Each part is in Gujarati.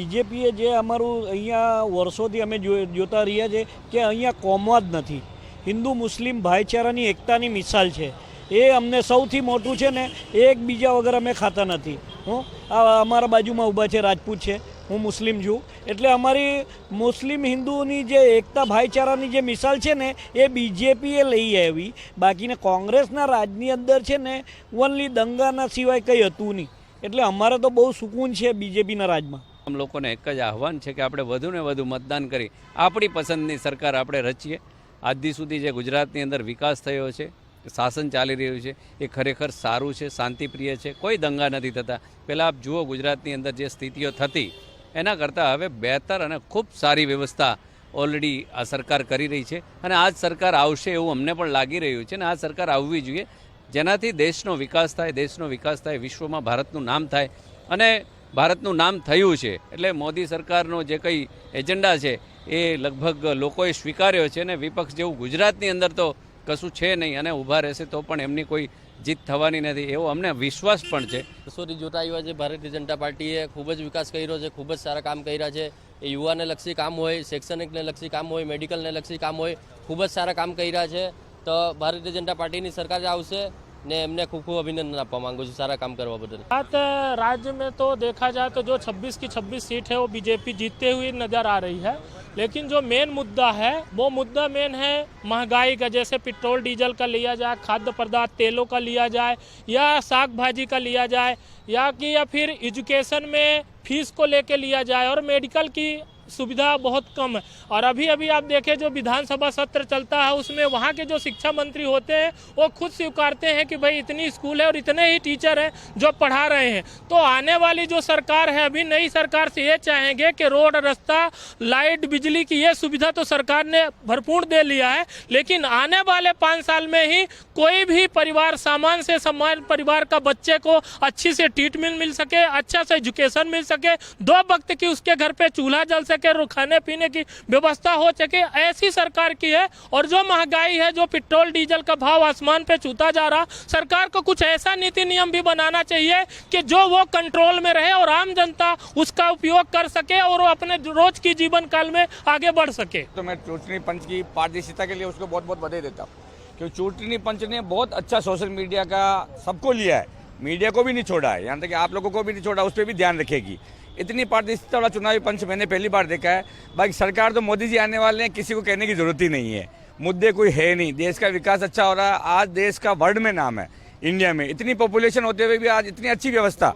બીજેપીએ જે અમારું અહીંયા વર્ષોથી અમે જોતા રહ્યા છે કે અહીંયા કોમવા જ નથી. હિન્દુ મુસ્લિમ ભાઈચારાની એકતાની મિસાલ છે. એ અમને સૌથી મોટું છે ને એકબીજા વગર અમે ખાતા નથી. હું? આ અમારા બાજુમાં ઊભા છે, રાજપૂત છે. હું મુસ્લિમ છું. એટલે અમારી મુસ્લિમ હિન્દુની જે એકતા ભાઈચારાની જે મિસાલ છે ને એ બીજેપીએ લઈ આવી. બાકીને કોંગ્રેસના રાજની અંદર છે ને ઓનલી દંગાના સિવાય કંઈ હતું નહીં. એટલે અમારે તો બહુ સુકૂન છે બીજેપીના રાજમાં. આમ લોકોને એક જ આહવાન છે કે આપણે વધુને વધુ મતદાન કરી આપણી પસંદની સરકાર આપણે રચીએ. આજથી સુધી જે ગુજરાતની અંદર વિકાસ થયો છે, શાસન ચાલી રહ્યું છે, એ ખરેખર સારું છે, શાંતિપ્રિય છે, કોઈ દંગા નથી થતા. પહેલાં આપ જુઓ ગુજરાતની અંદર જે સ્થિતિઓ થતી, એના કરતાં હવે બહેતર અને ખૂબ સારી વ્યવસ્થા ઓલરેડી આ સરકાર કરી રહી છે અને આ જ સરકાર આવશે એવું અમને પણ લાગી રહ્યું છે અને આ સરકાર આવવી જોઈએ. જેનાથી દેશનો વિકાસ થાય, દેશનો વિકાસ થાય, વિશ્વમાં ભારતનું નામ થાય. અને ભારતનું નામ થયું છે. એટલે મોદી સરકારનો જે કંઈ એજન્ડા છે, એ લગભગ લોકોએ સ્વીકાર્યો છે અને વિપક્ષ જેવું ગુજરાતની અંદર તો કશું છે નહીં અને ઊભા રહેશે તો પણ એમની કોઈ જીત થવાની નથી. એવો અમને વિશ્વાસ પણ છે. કસોરી જોતા આવ્યા છે, ભારતીય જનતા પાર્ટીએ ખૂબ જ વિકાસ કર્યો છે, ખૂબ જ સારા કામ કર્યા છે. એ યુવાને લક્ષી કામ હોય, શૈક્ષણિકને લક્ષી કામ હોય, મેડિકલને લક્ષી કામ હોય, ખૂબ જ સારા કામ કર્યા છે. તો ભારતીય જનતા પાર્ટીની સરકાર આવશે. ને એમને ખૂબ ખૂબ અભિનંદન આપવા માંગુ છું સારા કામ કરવા બદલ बात राज्य में तो देखा जाए तो जो 26 की 26 सीट है वो बीजेपी जीतते हुए नजर आ रही है लेकिन जो मेन मुद्दा है वो मुद्दा मेन है महंगाई का जैसे पेट्रोल डीजल का लिया जाए खाद्य पदार्थ तेलों का लिया जाए या साग भाजी का लिया जाए या कि या फिर एजुकेशन में फीस को लेके लिया जाए और मेडिकल की सुविधा बहुत कम है। और अभी अभी आप देखें, जो विधानसभा सत्र चलता है, उसमें वहाँ के जो शिक्षा मंत्री होते हैं, वो खुद स्वीकारते हैं कि भाई इतनी स्कूल है और इतने ही टीचर हैं जो पढ़ा रहे हैं। तो आने वाली जो सरकार है, अभी नई सरकार से ये चाहेंगे कि रोड, रास्ता, लाइट, बिजली की ये सुविधा तो सरकार ने भरपूर दे लिया है, लेकिन आने वाले पाँच साल में ही कोई भी परिवार, सामान से समान परिवार का बच्चे को अच्छी से ट्रीटमेंट मिल सके अच्छा से एजुकेशन मिल सके, दो वक्त की उसके घर पे चूल्हा जल सके रो- खाने पीने की व्यवस्था हो सके, ऐसी सरकार की है। और जो महँगाई है, जो पेट्रोल, डीजल का भाव आसमान पे छूता जा रहा, सरकार को कुछ ऐसा नीति नियम भी बनाना चाहिए कि जो वो कंट्रोल में रहे और आम जनता उसका उपयोग कर सके और वो अपने रोज की जीवन काल में आगे बढ़ सके। तो मैं चूंटनी पंच की पारदर्शिता के लिए उसको बहुत बहुत बधाई देता हूँ। क्योंकि चूंटनी पंच ने बहुत अच्छा सोशल मीडिया का सबको लिया है। मीडिया को भी नहीं छोड़ा है यहाँ तक आप लोगों को भी नहीं छोड़ा, उस पर भी ध्यान रखेगी। इतनी पारदर्शिता वाला चुनावी पंच मैंने पहली बार देखा है। बाकी सरकार तो मोदी जी आने वाले हैं, किसी को कहने की ज़रूरत ही नहीं है। मुद्दे कोई है नहीं। देश का विकास अच्छा हो रहा है। आज देश का वर्ल्ड में नाम है, इंडिया में। इतनी पॉपुलेशन होते हुए भी आज इतनी अच्छी व्यवस्था,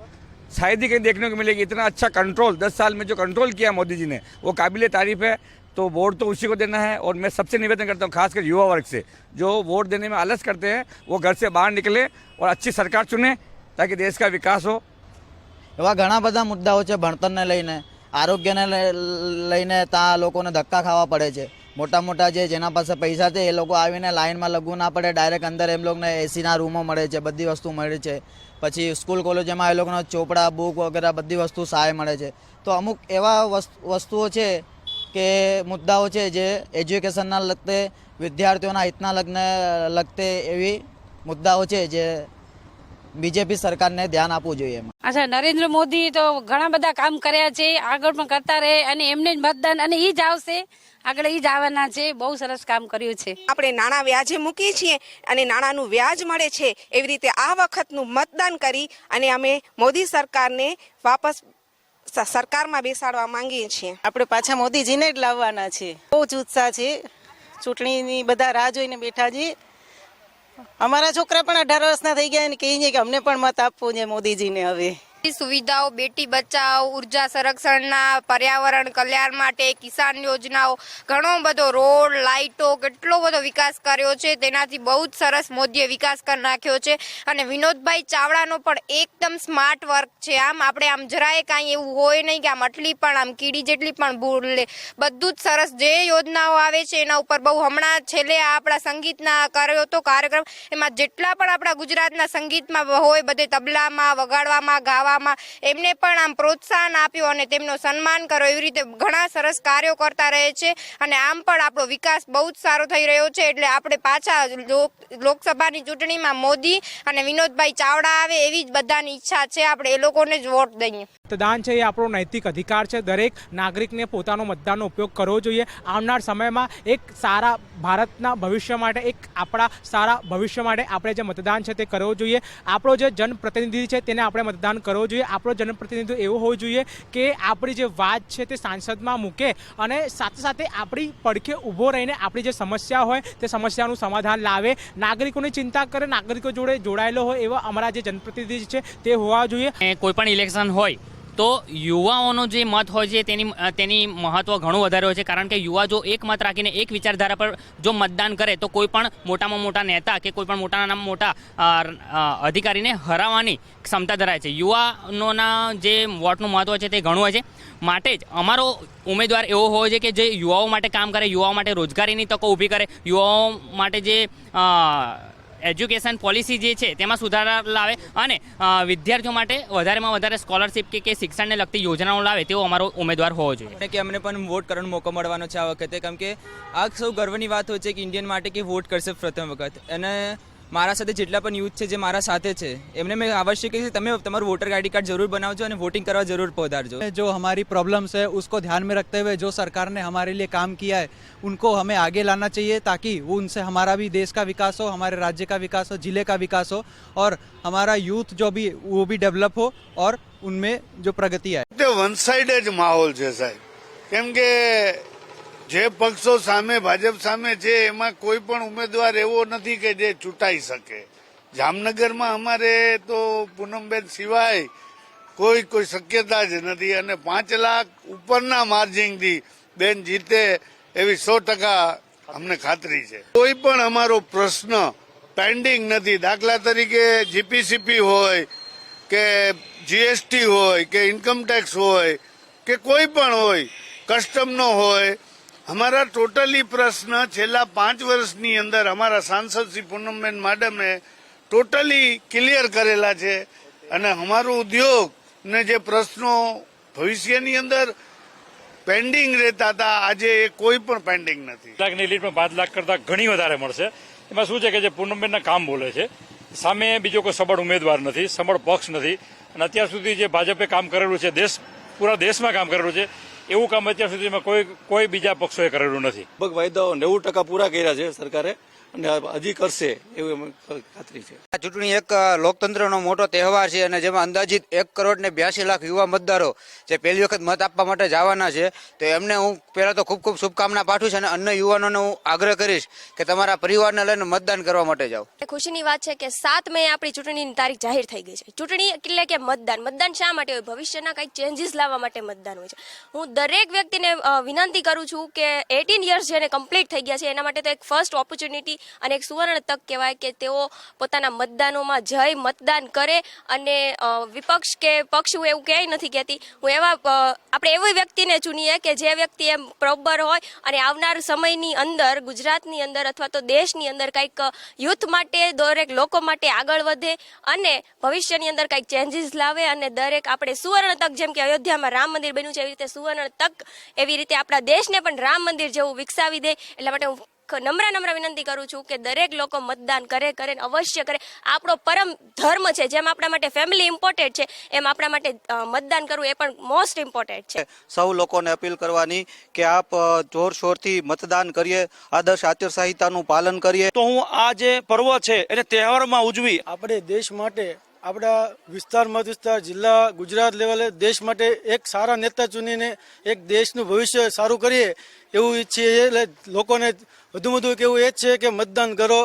शायद ही कहीं देखने को मिलेगी। इतना अच्छा कंट्रोल दस साल में जो कंट्रोल किया मोदी जी ने, वो काबिल तारीफ़ है। तो वोट तो उसी को देना है और मैं सबसे निवेदन करता हूँ, खासकर युवा वर्ग से, जो वोट देने में आलस करते हैं, वो घर से बाहर निकले और अच्छी सरकार चुने, ताकि देश का विकास हो। એવા ઘણા બધા મુદ્દાઓ છે ભણતરને લઈને, આરોગ્યને લઈ- લઈને ત્યાં લોકોને ધક્કા ખાવા પડે છે. મોટા મોટા જે જેના પાસે પૈસા છે એ લોકો આવીને લાઇનમાં લગવું ના પડે, ડાયરેક્ટ અંદર એમ લોકોને એસીના રૂમો મળે છે, બધી વસ્તુ મળે છે. પછી સ્કૂલ કોલેજોમાં એ લોકોના ચોપડા, બુક વગેરે બધી વસ્તુ સહાય મળે છે. તો અમુક એવા વસ્તુ- વસ્તુઓ છે કે મુદ્દાઓ છે જે એજ્યુકેશનના લગતે વિદ્યાર્થીઓના હિતના લગ્ન, લગતે એવી મુદ્દાઓ છે જે બીજેપી સરકારને ધ્યાન આપવું જોઈએ અચ્છા નરેન્દ્ર મોદી તો ઘણા બધા કામ કર્યા છે આગળ પણ કરતા રહે અને એમને જ મતદાન અને એ જ આવશે. આગળ એ જ આવવાના છે બહુ સરસ કામ કર્યું છે. આપણે નાણાં વ્યાજે મૂકીએ છીએ અને નાણાંનું વ્યાજ મળે છે એવી રીતે આ વખતનું મતદાન કરી અને અમે મોદી સરકારને વાપસ સરકારમાં બેસાડવા માંગીએ છીએ. આપણે પાછા મોદીજીને જ લાવવાના છે બહુ જ ઉત્સાહ છે. ચૂંટણીની બધા રાહ જોઈને બેઠા છે અમારા છોકરા પણ અઢાર વર્ષના થઈ ગયા અને કહીએ કે અમને પણ મત આપવું છે મોદીજીને હવે. સુવિધાઓ, બેટી બચાવ, ઊર્જા સંરક્ષણના, પર્યાવરણ કલ્યાણ માટે, કિસાન યોજનાઓ, ઘણો બધો રોડ, લાઇટો, કેટલો બધો વિકાસ કર્યો છે. તેનાથી બહુ જ સરસ મોદીએ વિકાસ કરી નાખ્યો છે. અને વિનોદભાઈ ચાવડાનો પણ એકદમ સ્માર્ટ વર્ક છે. આમ આપણે આમ જરાય કાંઈ એવું હોય નહીં કે આમ આટલી પણ, આમ કીડી જેટલી પણ ભૂલ લે. બધું જ સરસ જે યોજનાઓ આવે છે એના ઉપર બહુ હમણાં છેલ્લે આ આપણા સંગીતના કર્યો તો કાર્યક્રમ. એમાં જેટલા પણ આપણા ગુજરાતના સંગીતમાં હોય, બધે તબલામાં, વગાડવામાં, ગાવામાં કરવામાં એમને પણ આમ પ્રોત્સાહન આપ્યું અને તેમનો સન્માન કરો એવી રીતે ઘણા સરસ કાર્યો કરતા રહે છે અને આમ પણ આપણો વિકાસ બહુ જ સારો થઈ રહ્યો છે. એટલે આપણે પાછા લોક- લોકસભાની ચૂંટણીમાં મોદી અને વિનોદભાઈ ચાવડા આવે એવી જ બધાની ઈચ્છા છે. આપણે એ લોકોને જ વોટ દઈએ. મતદાન છે એ આપણો નૈતિક અધિકાર છે. દરેક નાગરિકને પોતાનો મતદાનનો ઉપયોગ કરવો જોઈએ. આવનાર સમયમાં એક સારા ભારતના ભવિષ્ય માટે એક આપણા સારા ભવિષ્ય માટે આપણે જે મતદાન છે તે કરવું જોઈએ. આપણો જે જનપ્રતિનિધિ છે તેને આપણે મતદાન કરવું જોઈએ. આપણો જનપ્રતિનિધિ એવો હોવો જોઈએ કે આપણી જે વાત છે તે સાંસદમાં મૂકે અને સાથે સાથે આપણી પડખે ઊભો રહીને આપણી જે સમસ્યા હોય તે સમસ્યાનું સમાધાન લાવે. નાગરિકોની ચિંતા કરે, નાગરિકો જોડે જોડાયેલો હોય એવા અમારા જે જનપ્રતિનિધિ છે તે હોવા જોઈએ. કોઈ પણ ઇલેક્શન હોય તો યુવાઓનો જે મત હોય છે, તેની તેની મહત્વ ઘણું વધારે હોય છે. કારણ કે યુવા જો એક મત રાખીને એક વિચારધારા પર જો મતદાન કરે, તો કોઈ પણ મોટામાં મોટા નેતા કે કોઈ પણ મોટાના મોટા અધિકારીને હરાવવાની ક્ષમતા ધરાવે છે. યુવાનોના જે વોટનું મહત્વ છે, તે ઘણું હોય છે. માટે જ અમારો ઉમેદવાર એવો હોવો જોઈએ કે જે યુવાઓ માટે કામ કરે, યુવાઓ માટે રોજગારીની તકો ઊભી કરે. યુવાઓ માટે જે એજ્યુકેશન પોલિસી જે છે તેમાં સુધારા લાવે અને વિદ્યાર્થીઓ માટે વધારેમાં વધારે સ્કોલરશિપ કે કે શિક્ષણને લગતી યોજનાઓ લાવે તેવો અમારો ઉમેદવાર હોવો જોઈએ. કે અમને પણ વોટ કરવાનો મોકો મળવાનો છે આ વખતે, કેમ કે આ સૌ ગર્વની વાત હોય છે કે ઇન્ડિયન માટે કે વોટ કરશે પ્રથમ વખત. અને મારા સાથે જેટલા પણ યુથ છે જે મારા સાથે છે એમને મેં આવશ્યક કહ્યું કે તમે તમારું વોટર આઈડી કાર્ડ જરૂર બનાવજો અને વોટિંગ કરવા જરૂર પધારજો जो हमारी प्रॉब्लम्स है उसको ध्यान में रखते हुए जो सरकार ने हमारे लिए काम किया है उनको हमें आगे लाना चाहिए ताकि वो उनसे हमारा भी देश का विकास हो हमारे राज्य का विकास हो जिले का विकास हो और हमारा यूथ जो भी वो भी डेवलप हो और उनमें जो प्रगति आए તે વન સાઇડ જ માહોલ છે સાહેબ કેમ કે જે પક્ષો સામે, ભાજપ સામે છે, એમાં કોઈ પણ ઉમેદવાર એવો નથી કે જે ચૂંટાઈ શકે. જામનગરમાં અમારે તો પૂનમબેન સિવાય કોઈ કોઈ શક્યતા જ નથી અને પાંચ લાખ ઉપરના માર્જિનથી બેન જીતે એવી સો ટકા અમને ખાતરી છે. કોઈ પણ અમારો પ્રશ્ન પેન્ડિંગ નથી. દાખલા તરીકે જીપીસીપી હોય કે જીએસટી હોય કે ઇન્કમ ટેક્સ હોય કે કોઈ પણ હોય, કસ્ટમનો હોય અમારા ટોટલી પ્રશ્ન છેલ્લા પાંચ વર્ષની અંદર અમારા સાંસદ શ્રી પૂનમબેન માડમે ટોટલી ક્લિયર કરેલા છે અને અમારું ઉદ્યોગ ને જે પ્રશ્નો ભવિષ્યની અંદર પેન્ડિંગ રહેતા હતા, આજે એ કોઈ પણ પેન્ડિંગ નથી. લાખની લીડમાં પાંચ લાખ કરતાં ઘણી વધારે મળશે. એમાં શું છે કે જે પૂનમબેનના કામ બોલે છે, સામે બીજો કોઈ સબળ ઉમેદવાર નથી, સબળ પક્ષ નથી. અને અત્યાર સુધી જે ભાજપે કામ કરેલું છે, દેશ, પૂરા દેશમાં કામ કરેલું છે એવું કામ અત્યાર સુધીમાં કોઈ કોઈ બીજા પક્ષોએ કરેલું નથી. લગભગ વાયદાઓ નેવું ટકા પૂરા કર્યા છે સરકારે. અને હજી કરશે એવું ખાતરી છે. આ ચૂંટણી એક લોકતંત્રનો મોટો તહેવાર છે અને જેમાં અંદાજિત એક કરોડ ને બ્યાસી લાખ યુવા મતદારો જે પહેલી વખત મત આપવા માટે જવાના છે તો એમને હું પહેલાં તો ખૂબ ખૂબ શુભકામના પાઠવું છું અને અન્ય યુવાનોને હું આગ્રહ કરીશ કે તમારા પરિવારને લઈને મતદાન કરવા માટે જાઓ. ખુશીની વાત છે કે સાત મે આપણી ચૂંટણીની તારીખ જાહેર થઈ ગઈ છે. ચૂંટણી એટલે કે મતદાન. મતદાન શા માટે હોય? ભવિષ્યના કંઈક ચેન્જીસ લાવવા માટે મતદાન હોય છે. હું દરેક વ્યક્તિને વિનંતી કરું છું કે એટીન યર્સ જેને કમ્પ્લીટ થઈ ગયા છે એના માટે તો એક ફર્સ્ટ ઓપોર્ચ્યુનિટી અને એક સુવર્ણ તક કહેવાય કે તેઓ પોતાના મતદાનોમાં જઈ મતદાન કરે અને વિપક્ષ કે પક્ષ હું એવું ક્યાંય નથી કહેતી. હું એવા આપણે એવી વ્યક્તિને ચૂનીએ કે જે વ્યક્તિ એમ પ્રોબર હોય અને આવનાર સમયની અંદર, ગુજરાતની અંદર અથવા તો દેશની અંદર કંઈક યુથ માટે, દરેક લોકો માટે આગળ વધે અને ભવિષ્યની અંદર કંઈક ચેન્જીસ લાવે અને દરેક આપણે સુવર્ણ તક જેમ કે અયોધ્યામાં રામ મંદિર બન્યું છે, એવી રીતે સુવર્ણ તક એવી રીતે આપણા દેશને પણ રામ મંદિર જેવું વિકસાવી દે. એટલા માટે હું નમ્ર નમ્ર વિનંતી કરું છું કે દરેક લોકો મતદાન કરે કરે અવશ્ય કરે. આપણો પરમ ધર્મ છે જેમ આપણા માટે ફેમિલી ઇમ્પોર્ટેન્ટ છે એમ આપણા માટે મતદાન કરવું એ પણ મોસ્ટ ઇમ્પોર્ટેન્ટ છે. સૌ લોકોને અપીલ કરવાની કે આપ જોરશોરથી મતદાન કરીએ આદર્શ આચારસંહિતાનું પાલન કરીએ. તો હું આ જે પર્વ છે એને તહેવારમાં ઉજવી. આપણે દેશ માટે આપણા વિસ્તાર મત વિસ્તાર જિલ્લા ગુજરાત લેવલે દેશ માટે એક સારા નેતા ચૂનીને એક દેશનું ભવિષ્ય સારું કરીએ એવું ઈચ્છીએ એટલે લોકોને વધુ વધુ કેવું એ જ છે કે મતદાન કરો.